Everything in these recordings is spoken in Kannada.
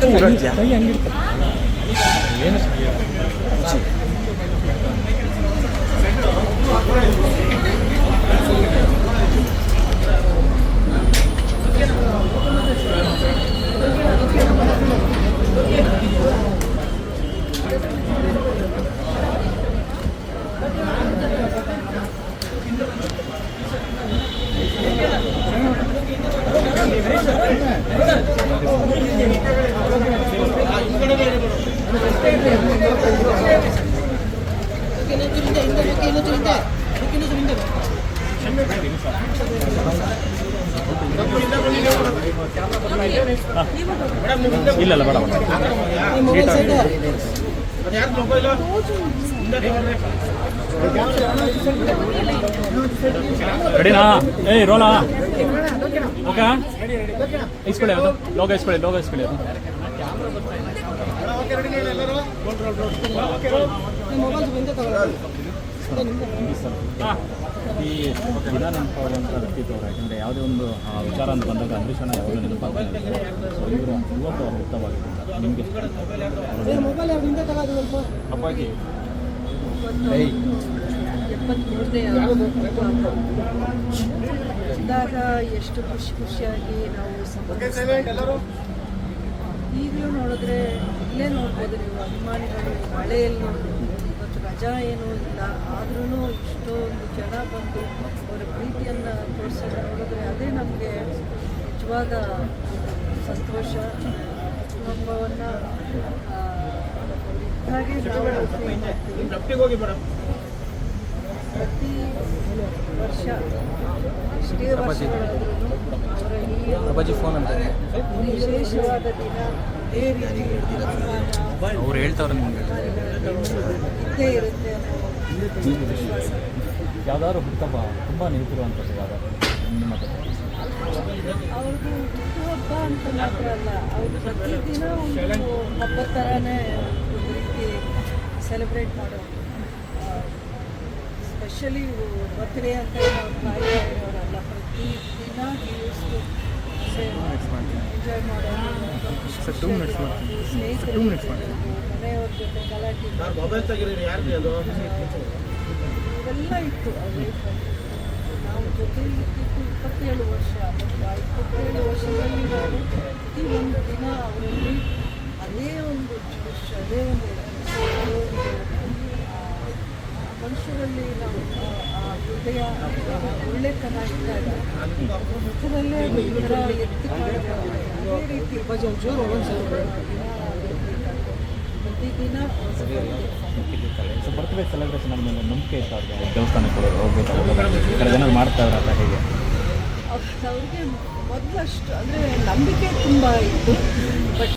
ಕೈ ಇಲ್ಲ ಇಲ್ಲ ಬೇಡ. ರೆಡಿನಾ? ಏ ರೋಲಾ? ಓಕೆ? ಇಸ್ಕೊಳ್ಳಿ ಅದು. ಲೋಗ ಇಸ್ಕೊಳ್ಳಿ ಲೋಗ ಇಸ್ಕೊಳ್ಳಿ ಅದು. ಹಾಂ ಈ ಯಾವುದೇ ಒಂದು ವಿಚಾರ ಅಂತ ಬಂದಾಗ ಅಂಬರೀಷಣ ಯಾವಾಗಲೂ ನೆನಪಾಗ್ತಾನೆ ಸೊ ಇವರು ಎಷ್ಟು ಖುಷಿ ಖುಷಿಯಾಗಿ ನಾವು ಈಗಲೂ ನೋಡಿದ್ರೆ ಇಲ್ಲೇ ನೋಡ್ಬೋದು ನೀವು, ಅಭಿಮಾನಿಗಳು ಮಳೆಯಲ್ಲಿ ಇವತ್ತು ರಜಾ ಏನೂ ಇಲ್ಲ. ಆದ್ರೂ ಇಷ್ಟೊಂದು ಜನ ಬಂದು ಅವರ ಪ್ರೀತಿಯನ್ನು ತೋರಿಸೋದು ನೋಡಿದ್ರೆ ಅದೇ ನಮಗೆ ನಿಜವಾದ ಸಂತೋಷ. ಕುಟುಂಬವನ್ನು ಹಾಗೆ ನಾವು. ಪ್ರತಿ ವರ್ಷ ಎಷ್ಟೇ ವರ್ಷಗಳಾದ್ರೂ ಅವರ ಈ ಅಪ್ಪಾಜಿ ಫೋನ್ ಅಂತ ವಿಶೇಷವಾದ ದಿನ ರೀತಿ ಅವ್ರು ಹೇಳ್ತಾವ್ರೆ ನಿಮಗೆ. ಇದ್ದೇ ಇರುತ್ತೆ ಯಾವ್ದಾದ್ರು ಹುಟ್ಟುಹಬ್ಬ ತುಂಬ ನೆನಪಿರುವಂಥದ್ದು ಯಾವ್ದಾದ್ರು ನಿಮ್ಮ ಅವ್ರದ್ದು ಹುಟ್ಟುಹಬ್ಬ ಅಂತ ಮಾತ್ರ ಅಲ್ಲ ಅವ್ರು ಪ್ರತಿದಿನ ಒಂದು ಹಬ್ಬದ ಥರನೇ ಒಂದು ರೀತಿ ಸೆಲೆಬ್ರೇಟ್ ಮಾಡೋದು. ಸ್ಪೆಷಲಿ ಬರ್ತ್ಡೇ ಅಂತ ತಾಯಿ ಅವರಲ್ಲ ಇರೋರಲ್ಲ ಪ್ರತಿ ದಿನ ಎಂಜಾಯ್ ಮಾಡೋದು ಸ್ನೇಹಿತರು ಮನೆಯವ್ರ ಜೊತೆ ಗಲಾಟೆ ಇವೆಲ್ಲ ಇತ್ತು ಲೈಫಲ್ಲಿ ನಾವು ಜೊತೆ ಇದ್ದಿದ್ದು ಇಪ್ಪತ್ತೇಳು ವರ್ಷ ಮತ್ತು ಇಪ್ಪತ್ತೇಳು ವರ್ಷದಲ್ಲಿ ಒಂದು ದಿನ ಅವರಲ್ಲಿ ಅದೇ ಒಂದು ಜೋಶ್ ಅದೇ ಒಂದು ಮನುಷ್ಯರಲ್ಲಿ ನಾವು ಹೃದಯ ಒಳ್ಳೆ ಒಳ್ಳೆತನ ಇದ್ದಾಗ ಮುಖದಲ್ಲೇ ಅದು ಈ ಥರ ಎದ್ದು ಕಾಣ್ತದೆ. ಅದೇ ರೀತಿ ಪ್ರತಿದಿನ ಬರ್ತ್ಡೇ ಸೆಲೆಬ್ರೇಷನ್ ನಮ್ಮ ನಂಬಿಕೆ ಇತ್ತು ಅವ್ರಿಗೆ. ದೇವಸ್ಥಾನಕ್ಕೆ ಹೋಗ್ಬೇಕು ಈ ಥರ ಜನ ಮಾಡ್ತಾವ್ರೆ ಅಂತ ಹೇಗೆ? ಅವ್ರಿಗೆ ಮೊದಲಷ್ಟು ಅಂದರೆ ನಂಬಿಕೆ ತುಂಬ ಇತ್ತು. ಬಟ್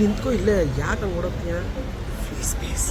ನಿಂತ್ಕೋ ಇಲ್ಲೇ ಯಾಕೆ ಹಂಗೆ ಓಡೋಗ್ತೀಯ ಪ್ಲೀಸ್ ಪ್ಲೀಸ್